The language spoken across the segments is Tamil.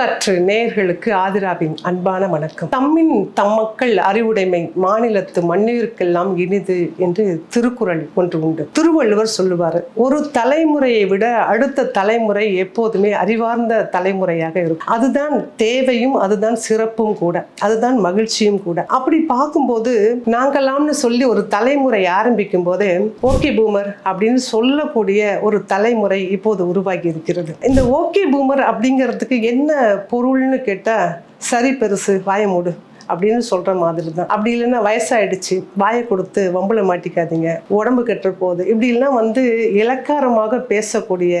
பூங்காற்று நேர்களுக்கு ஆதிராவின் அன்பான வணக்கம். தம்மின் தம்மக்கள் அறிவுடைமை மாநிலத்து மண்ணிற்கெல்லாம் இனிது என்று திருக்குறள் ஒன்று உண்டு. திருவள்ளுவர் சொல்லுவார் ஒரு தலைமுறையை விட அடுத்த தலைமுறை எப்போதுமே அறிவார்ந்த தலைமுறையாக இருக்கும். அதுதான் தேவையும் அதுதான் சிறப்பும் கூட அதுதான் மகிழ்ச்சியும் கூட. அப்படி பார்க்கும்போது நாங்களாம்னு சொல்லி ஒரு தலைமுறை ஆரம்பிக்கும் போதே ஓகே பூமர் அப்படின்னு சொல்லக்கூடிய ஒரு தலைமுறை இப்போது உருவாகி இருக்கிறது. இந்த ஓகே பூமர் அப்படிங்கிறதுக்கு என்ன பொருள்னு கேட்டால் சரி பெருசு வாய மூடு. அப்படின்னு சொல்ற மாதிரி தான் அப்படி இல்லைன்னா வயசாயிடுச்சு. வாயை கொடுத்து வம்பளை மாட்டிக்காதீங்க. உடம்பு கெட்டு போகுது. இப்படிலாம் வந்து இலக்காரமாக பேசக்கூடிய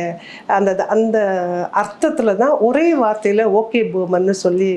அந்த அந்த அர்த்தத்தில் தான் ஒரே வார்த்தையில் ஓகே பூமர்னு சொல்லி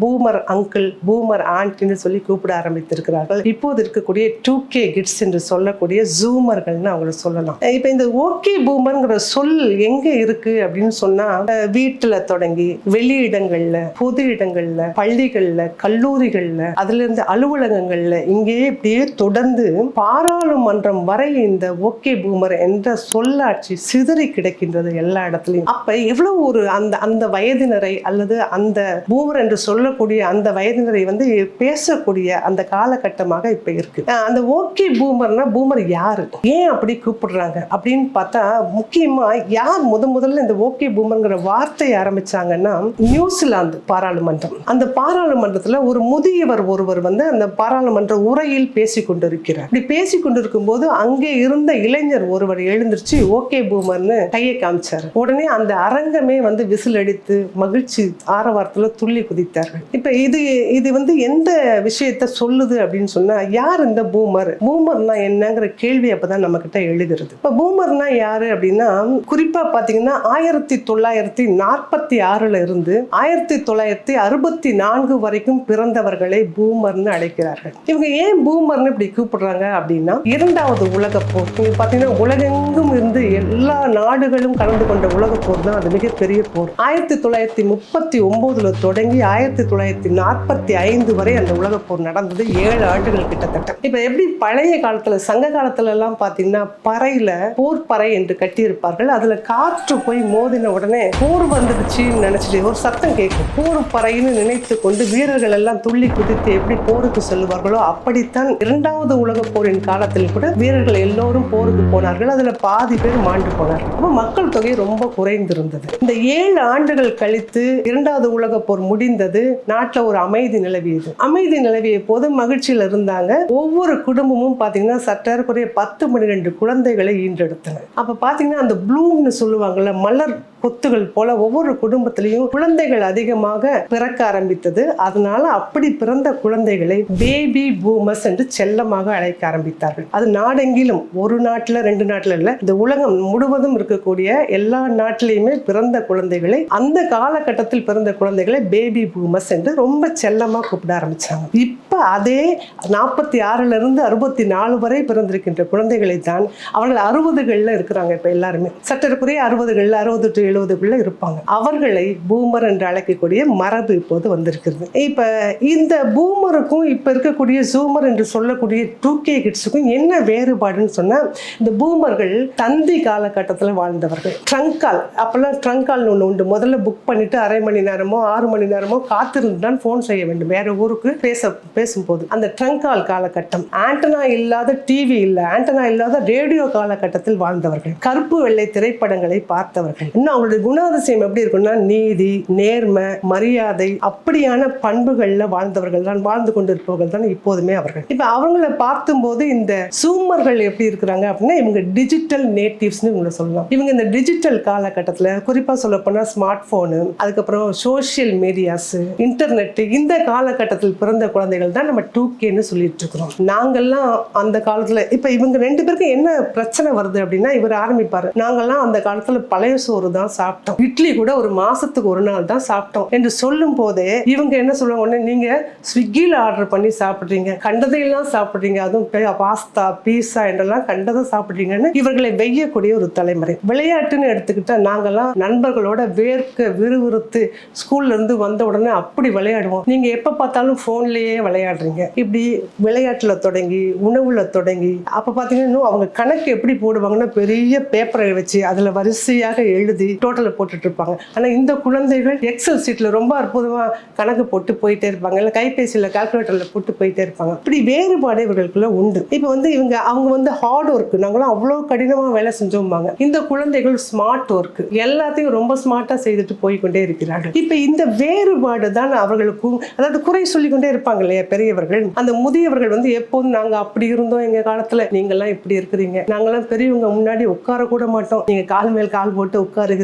பூமர் அங்கிள் பூமர் ஆண்டின்னு சொல்லி கூப்பிட ஆரம்பித்திருக்கிறார்கள். இப்போது இருக்கக்கூடிய டூ கே கிட்ஸ் என்று சொல்லக்கூடிய ஜூமர்கள்னு அவங்கள சொல்லலாம். இப்போ இந்த ஓகே பூமர்ங்கிற சொல் எங்கே இருக்கு அப்படின்னு சொன்னா அஹ், வீட்டுல தொடங்கி வெளியிடங்கள்ல பொது இடங்கள்ல பள்ளிகள்ல கல்லூரிகள் அதுல இருந்து அலுவலகங்கள்ல இங்கேயே இப்படியே தொடர்ந்து பாராளுமன்றம் வரை இந்த ஓகே பூமர் என்ற சொல்லாட்சி சிதறி கிடைக்கின்றது எல்லா இடத்துலையும். அப்ப எவ்வளவு ஒரு அந்த அந்த வயதினரை அல்லது அந்த பூமர் என்று சொல்லக்கூடிய அந்த வயதினரை வந்து பேசக்கூடிய அந்த காலகட்டமாக இப்ப இருக்கு. அந்த ஓகே பூமர்னா பூமர் யாரு? ஏன் அப்படி கூப்பிடுறாங்க? அப்படின்னு பார்த்தா முக்கியமா யார் முத முதல்ல இந்த ஓகே பூமர்ங்கிற வார்த்தையை ஆரம்பிச்சாங்கன்னா நியூசிலாந்து பாராளுமன்றம். அந்த பாராளுமன்றத்துல ஒரு முதியவர் ஒருவர் வந்து அந்த பாராளுமன்ற உரையில் பேசி கொண்டிருக்கிறார் இப்படி பேசி கொண்டிருக்கும் போது அங்கே இருந்த இளைஞர் ஒருவர் எழுந்திருச்சு ஓகே பூமர்னு கையை காமிச்சார். உடனே அந்த அரங்கமே வந்து விசில் அடித்து மகிழ்ச்சி ஆரவாரத்துல துள்ளி குதித்தார்கள். இப்ப இது இது வந்து எந்த விஷயத்த சொல்லுது அப்படின்னு சொன்னா யார் இந்த பூமர்? பூமர்னா என்னங்கிற கேள்வி அப்பதான் நம்ம கிட்ட எழுகிறது. இப்ப பூமர்னா யாரு அப்படின்னா குறிப்பா பாத்தீங்கன்னா ஆயிரத்தி தொள்ளாயிரத்தி நாற்பத்தி ஆறுல இருந்து ஆயிரத்தி தொள்ளாயிரத்தி அறுபத்தி நான்கு வரைக்கும் பிறந்தவர்கள் பூமர்னு அழைக்கிறார்கள். இவங்க ஏன் பூமர்னு இப்படி கூப்பிடுறாங்க அப்படின்னா இரண்டாவது உலக போர் நீங்க பாத்தீங்கன்னா உலகெங்கும் இருந்து எல்லா நாடுகளும் கலந்து கொண்ட உலக போர் தான் அது மிகப்பெரிய போர். ஆயிரத்தி தொள்ளாயிரத்தி முப்பத்தி ஒன்பதுல தொடங்கி ஆயிரத்தி தொள்ளாயிரத்தி நாற்பத்தி ஐந்து வரை அந்த உலக போர் நடந்தது ஏழு ஆண்டுகள் கிட்டத்தட்ட. இப்ப எப்படி பழைய காலத்துல சங்க காலத்துல எல்லாம் பாத்தீங்கன்னா பறையில போர் பறை என்று கட்டியிருப்பார்கள். அதுல காற்று போய் மோதின உடனே போர் வந்துடுச்சுன்னு நினைச்சிட்டு ஒரு சத்தம் கேட்கும். போர் பறைன்னு நினைத்து கொண்டு வீரர்கள் எல்லாம் துள்ளி குதித்து எப்படி போருக்கு செல்வார்களோ அப்படித்தான் இரண்டாவது உலக போரின் காலத்தில் கூட வீரர்கள் எல்லோரும் போருக்கு போனார்கள். அதுல பாதி பேர் மாண்டு போனார்கள். அப்ப மக்கள் தொகை ரொம்ப குறைந்திருந்தது. இந்த ஏழு ஆண்டுகள் கழித்து இரண்டாவது உலக போர் முடிந்தது. நாட்டில் ஒரு அமைதி நிலவியது. அமைதி நிலவிய போது மகிழ்ச்சியில் இருந்தாங்க. ஒவ்வொரு குடும்பமும் பாத்தீங்கன்னா சற்றேறக்குறைய பத்து பன்னிரெண்டு குழந்தைகளை ஈன்றெடுத்தன. அப்ப பாத்தீங்கன்னா அந்த ப்ளூம்னு சொல்லுவாங்கல்ல மலர் கொத்துகள் போல ஒவ்வொரு குடும்பத்திலையும் குழந்தைகள் அதிகமாக பிறக்க ஆரம்பித்தது. அதனால அப்படி பிறந்த குழந்தைகளை பேபி பூமர்ஸ் என்று செல்லமாக அழைக்க ஆரம்பித்தார்கள். அது நாடெங்கிலும் ஒரு நாட்டில் ரெண்டு நாட்டில் இல்லை. இந்த உலகம் முழுவதும் இருக்கக்கூடிய எல்லா நாட்டிலையுமே பிறந்த குழந்தைகளை அந்த காலகட்டத்தில் பிறந்த குழந்தைகளை பேபி பூமர்ஸ் என்று ரொம்ப செல்லமாக கூப்பிட ஆரம்பித்தாங்க இப்போ அதே நாற்பத்தி ஆறுல இருந்து அறுபத்தி நாலு வரை பிறந்திருக்கின்ற குழந்தைகளை தான் அவர்கள் அறுபதுகளில் இருக்கிறாங்க இப்போ எல்லாருமே. சற்றக்குறைய அறுபதுகளில் அறுபது எழுபதுக்குள்ள இருப்பாங்க. அவர்களை பூமர் என்று அழைக்கக்கூடிய மரபு இப்போது வந்திருக்கிறது. இப்ப இந்த பூமருக்கும் இப்ப இருக்கக்கூடிய ஜூமர் என்று சொல்லக்கூடிய டூ கே கிட்ஸுக்கும் என்ன வேறுபாடுன்னு சொன்னா இந்த பூமர்கள் தந்தி காலகட்டத்தில் வாழ்ந்தவர்கள். ட்ரங்கால் அப்பெல்லாம் ட்ரங்கால்னு ஒன்று உண்டு. முதல்ல புக் பண்ணிட்டு அரை மணி நேரமோ ஆறு மணி நேரமோ காத்திருந்து தான் ஃபோன் செய்ய வேண்டும். வேற ஊருக்கு பேச பேசும்போது. அந்த ட்ரங்கால் காலகட்டம். ஆண்டனா இல்லாத டிவி இல்லை. ஆண்டனா இல்லாத ரேடியோ காலகட்டத்தில் வாழ்ந்தவர்கள். கருப்பு வெள்ளை திரைப்படங்களை பார்த்தவர்கள். இன்னும் அவங்களுடைய குணாதிசயம் எப்படி இருக்கும்னா நீதி நேர்மை மரியாதை அப்படியான பண்புகள்ல வாழ்ந்தவர்கள் தான் வாழ்ந்து கொண்டிருப்பவர்கள் தான் இப்போதுமே அவர்கள். இப்ப அவங்கள பார்த்தும்போது இந்த சூமர்கள் எப்படி இருக்கிறாங்க அப்படின்னா இவங்க டிஜிட்டல் நேட்டிவ்ஸ்னு இவங்களை சொல்லலாம். இவங்க இந்த டிஜிட்டல் காலகட்டத்தில் குறிப்பாக சொல்ல போனால் ஸ்மார்ட் ஃபோனு அதுக்கப்புறம் சோஷியல் மீடியாஸ் இன்டர்நெட் இந்த காலகட்டத்தில் பிறந்த குழந்தைகள் தான் நம்ம டூ கேன்னு சொல்லிட்டு இருக்கிறோம். நாங்கள்லாம் அந்த காலத்தில் இப்போ இவங்க ரெண்டு பேருக்கும் என்ன பிரச்சனை வருது அப்படின்னா இவர் ஆரம்பிப்பார். நாங்கள்லாம் அந்த காலத்தில் பழைய சோறு தான் சாப்பிட்டோம். இட்லி கூட ஒரு மாசத்துக்கு ஒரு நாள் தான் சாப்பிட்டோம். என்று சொல்லும் போதே இவங்க என்ன சொல்லுவாங்க? உடனே நீங்க ஸ்விக்கியில் ஆர்டர் பண்ணி சாப்பிட்றீங்க. கண்டதையெல்லாம் சாப்பிட்றீங்க. அதுவும் பாஸ்தா பீஸா என்றெல்லாம் கண்டதை சாப்பிட்றீங்கன்னு இவர்களை வெய்யக்கூடிய ஒரு தலைமுறை. விளையாட்டுன்னு எடுத்துக்கிட்டா நாங்கெல்லாம் நண்பர்களோட வேர்க்க விறுவிறுத்து ஸ்கூல்ல இருந்து வந்த உடனே அப்படி விளையாடுவோம். நீங்க எப்ப பார்த்தாலும் போன்லயே விளையாடுறீங்க. இப்படி விளையாட்டுல தொடங்கி உணவுல தொடங்கி அப்ப பாத்தீங்கன்னா இன்னும் அவங்க கணக்கு எப்படி போடுவாங்கன்னா பெரிய பேப்பரை வச்சு அதுல வரிசையாக எழுதி டோட்டலை போட்டுட்ருப்பாங்க. இருப்பாங்க இந்த குழந்தைகள் எக்ஸல் சீட்டில் ரொம்ப அற்புதமாக கணக்கு போட்டு போயிட்டே இருப்பாங்க. இல்லை கைபேசியில் கால்குலேட்டரில் போட்டு போயிட்டே இருப்பாங்க. இப்படி வேறுபாடு இவர்களுக்குள்ள உண்டு. இப்போ வந்து இவங்க அவங்க வந்து ஹார்ட் ஒர்க் நாங்களும் அவ்வளோ கடினமாக வேலை செஞ்சோம்பாங்க. இந்த குழந்தைகள் ஸ்மார்ட் ஒர்க் எல்லாத்தையும் ரொம்ப ஸ்மார்ட்டாக செய்துட்டு போய்க்கொண்டே இருக்கிறார்கள். இப்போ இந்த வேறுபாடு தான் அவர்களுக்கும் அதாவது குறை சொல்லிக்கொண்டே இருப்பாங்க இல்லையா பெரியவர்கள்? அந்த முதியவர்கள் வந்து எப்போதும் நாங்கள் அப்படி இருந்தோம் எங்கள் காலத்தில்? நீங்கள்லாம் இப்படி இருக்கிறீங்க. நாங்கெல்லாம் பெரியவங்க முன்னாடி உட்கார கூட மாட்டோம். நீங்கள் கால் மேல் கால் போட்டு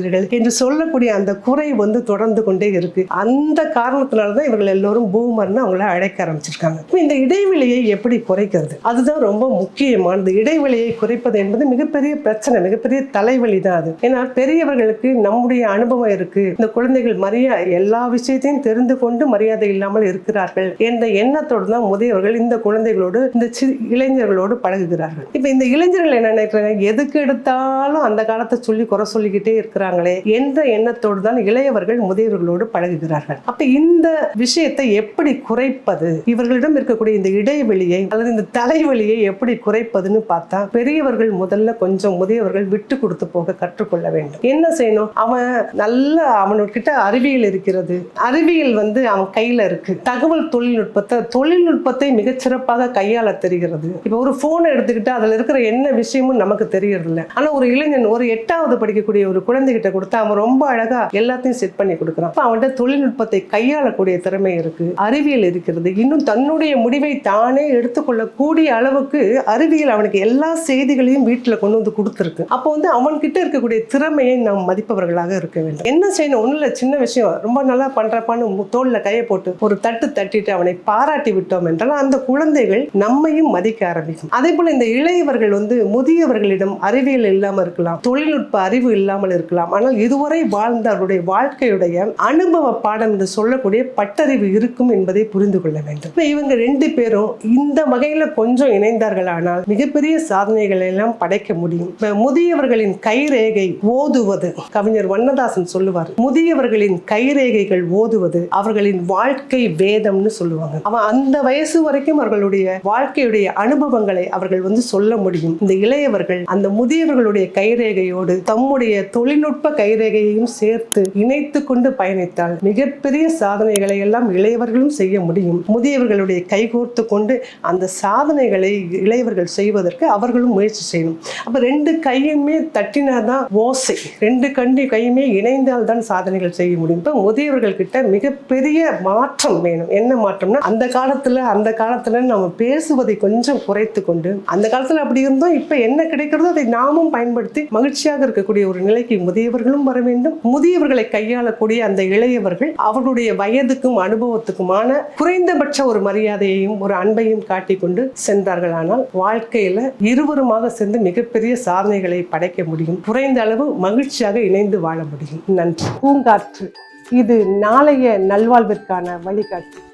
உட்காருகிறீர்கள் என்று சொல்லக்கூடிய அந்த குறை வந்து தொடர்ந்து கொண்டே இருக்கு. அந்த காரணத்தினாலதான் இவர்கள் எல்லோரும் பூமர்னு அவங்கள அழைக்க ஆரம்பிச்சிருக்காங்க. இந்த இடைவெளியை எப்படி குறைக்கிறது? அதுதான் ரொம்ப முக்கியமானது. இடைவெளியை குறைப்பது என்பது மிகப்பெரிய பிரச்சனை மிகப்பெரிய தலைவலி தான் அது. ஏன்னா பெரியவர்களுக்கு நம்முடைய அனுபவம் இருக்கு. இந்த குழந்தைகள் மரியா எல்லா விஷயத்தையும் தெரிந்து கொண்டு மரியாதை இல்லாமல் இருக்கிறார்கள் என்ற எண்ணத்தோடு தான் முதியவர்கள் இந்த குழந்தைகளோடு இந்த சி இளைஞர்களோடு பழகுகிறார்கள். இப்ப இந்த இளைஞர்கள் என்ன நினைக்கிறாங்க? எதுக்கு எடுத்தாலும் அந்த காலத்தை சொல்லி குறை சொல்லிக்கிட்டே இருக்கிறாங்களே என்ற எண்ணத்தோடு தான் இளையவர்கள் முதியவர்களோடு பழகுகிறார்கள்? அப்ப இந்த விஷயத்தை எப்படி குறைப்பது? இவர்களிடம் இருக்கக்கூடிய இந்த இடைவெளியை அல்லது இந்த தலைவலியை எப்படி குறைப்பதுன்னு பார்த்தா பெரியவர்கள் முதல்ல கொஞ்சம் முதியவர்கள் விட்டு கொடுத்து போக கற்றுக்கொள்ள வேண்டும். என்ன செய்யணும்? அவன் நல்ல அவனுக்கிட்ட அறிவியல் இருக்கிறது. அறிவியல் வந்து அவன் கையில இருக்கு. தகவல் தொழில்நுட்பத்தை தொழில்நுட்பத்தை மிகச்சிறப்பாக கையாள தெரிகிறது. இப்போ ஒரு போன் எடுத்துக்கிட்டு அதுல இருக்கிற என்ன விஷயமும் நமக்கு தெரியறது இல்ல ஆனா ஒரு இளைஞன் ஒரு எட்டாவது படிக்கக்கூடிய ஒரு கிட்ட கொடுத்தா அவன் ரொம்ப அழகா எல்லாத்தையும் செட் பண்ணி கொடுக்குறான். அப்போ அவன்கிட்ட தொழில்நுட்பத்தை கையாளக்கூடிய திறமை இருக்கு. அறிவியல் இருக்கிறது. இன்னும் தன்னுடைய முடிவை தானே எடுத்துக்கொள்ளக்கூடிய அளவுக்கு அறிவியல் அவனுக்கு எல்லா செய்திகளையும் வீட்டுல கொண்டு வந்து கொடுத்துருக்கு. அப்போ வந்து அவன்கிட்ட இருக்கக்கூடிய திறமையை நாம் மதிப்பவர்களாக இருக்க வேண்டும். என்ன செய்யணும்? ஒண்ணும் இல்ல சின்ன விஷயம். ரொம்ப நல்லா பண்றப்பான்னு மு- தோல்ல கையை போட்டு ஒரு தட்டு தட்டிட்டு அவனை பாராட்டி விட்டோம் என்றால் அந்த குழந்தைகள் நம்மையும் மதிக்க ஆரம்பிக்கும். அதே போல இந்த இளையவர்கள் வந்து முதியவர்களிடம் அறிவியல் இல்லாமல் இருக்கலாம். தொழில்நுட்ப அறிவு இல்லாமல் இருக்கலாம். ஆனால் இதுவரை வாழ்ந்த அவருடைய வாழ்க்கையுடைய அனுபவ பாடம் என்று சொல்லக்கூடிய பட்டறிவு இருக்கும் என்பதை புரிந்து கொள்ள வேண்டும். இவங்க ரெண்டு பேரும் இந்த வகையில கொஞ்சம் இணைந்தார்கள் ஆனால் மிகப்பெரிய சாதனைகளை எல்லாம் படைக்க முடியும். முதியவர்களின் கைரேகை ஓதுவது கவிஞர் வண்ணதாசன் சொல்லுவார் முதியவர்களின் கைரேகைகள் ஓதுவது அவர்களின் வாழ்க்கை வேதம்னு சொல்லுவாங்க. அவன் அந்த வயசு வரைக்கும் அவர்களுடைய வாழ்க்கையுடைய அனுபவங்களை அவர்கள் வந்து சொல்ல முடியும். இந்த இளையவர்கள் அந்த முதியவர்களுடைய கைரேகையோடு தம்முடைய தொழில்நுட்ப கைரேகையையும் சேர்த்து இணைத்து கொண்டு பயணித்தால் மிகப்பெரிய சாதனைகளை எல்லாம் இளையவர்களும் செய்ய முடியும். முதியவர்களுடைய கைகோர்த்து கொண்டு அந்த சாதனைகளை இளையவர்கள் செய்வதற்கு அவர்களும் முயற்சி செய்யணும். அப்போ ரெண்டு கையுமே தட்டினாதான் ஓசை. ரெண்டு கண்டி கையுமே இணைந்தால் தான் சாதனைகள் செய்ய முடியும். இப்போ முதியவர்கள் கிட்ட மிகப்பெரிய மாற்றம் வேணும். என்ன மாற்றம்னா அந்த காலத்தில் அந்த காலத்தில் நம்ம பேசுவதை கொஞ்சம் குறைத்து கொண்டு அந்த காலத்தில் அப்படி இருந்தோம் இப்போ என்ன கிடைக்கிறதோ அதை நாமும் பயன்படுத்தி மகிழ்ச்சியாக இருக்கக்கூடிய ஒரு நிலைக்கு பெரியவர்களும் வர வேண்டும். முதியவர்களை கையாளக்கூடிய அந்த இளையவர்கள் அவர்களுடைய வயதுக்கும் அனுபவத்துக்குமான குறைந்தபட்ச ஒரு மரியாதையையும் ஒரு அன்பையும் காட்டிக் கொண்டு சென்றார்கள். ஆனால் வாழ்க்கையில இருவருமாக சேர்ந்து மிகப்பெரிய சாதனைகளை படைக்க முடியும். குறைந்த அளவு மகிழ்ச்சியாக இணைந்து வாழ முடியும். நன்றி. பூங்காற்று. இது நாளைய நல்வாழ்விற்கான வழிகாட்டு.